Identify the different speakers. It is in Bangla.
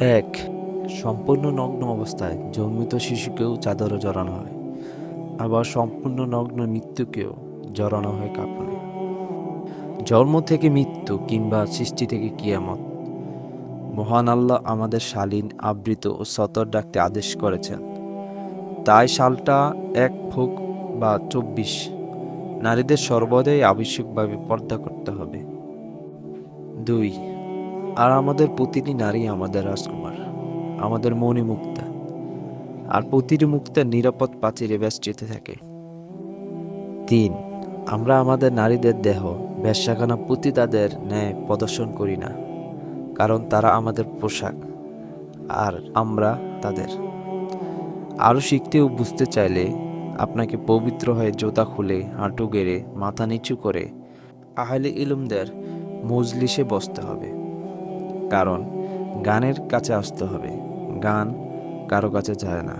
Speaker 1: এক, সম্পূর্ণ নগ্ন অবস্থায় জন্মিত শিশুকেও চাদরে জড়ানো হয়। আবার সম্পূর্ণ নগ্ন মৃত্যুকেও জড়ানো হয় কাপড়ে জন্ম থেকে মৃত্যু কিংবা সৃষ্টি থেকে কিয়ামত। মহান আল্লাহ আমাদের শালীন, আবৃত ও সতর ডাকতে আদেশ করেছেন। তাই সালটা এক ভোগ বা চব্বিশ নারীদের সর্বদাই আবশ্যিকভাবে পর্দা করতে হবে। দুই আর আমাদের প্রতিটি নারী আমাদের রাজকুমার, আমাদের মনি মুক্তা আর প্রতিটি মুক্তার নিরাপদ প্রাচীরে বেষ্টিত থাকে। তিন, আমরা আমাদের নারীদের দেহ বেশ্যাখানা প্রতি তাদের ন্যায় প্রদর্শন করি না, কারণ তারা আমাদের পোশাক, আর আমরা তাদের। আরও শিখতে ও বুঝতে চাইলে আপনাকে পবিত্র হয়ে জোতা খুলে, হাঁটু গেড়ে, মাথা নিচু করে, আহলে ইলুমদের মজলিসে বসতে হবে। কারণ গানের কাছে আসতে হবে। গান কারও কাছে যায় না।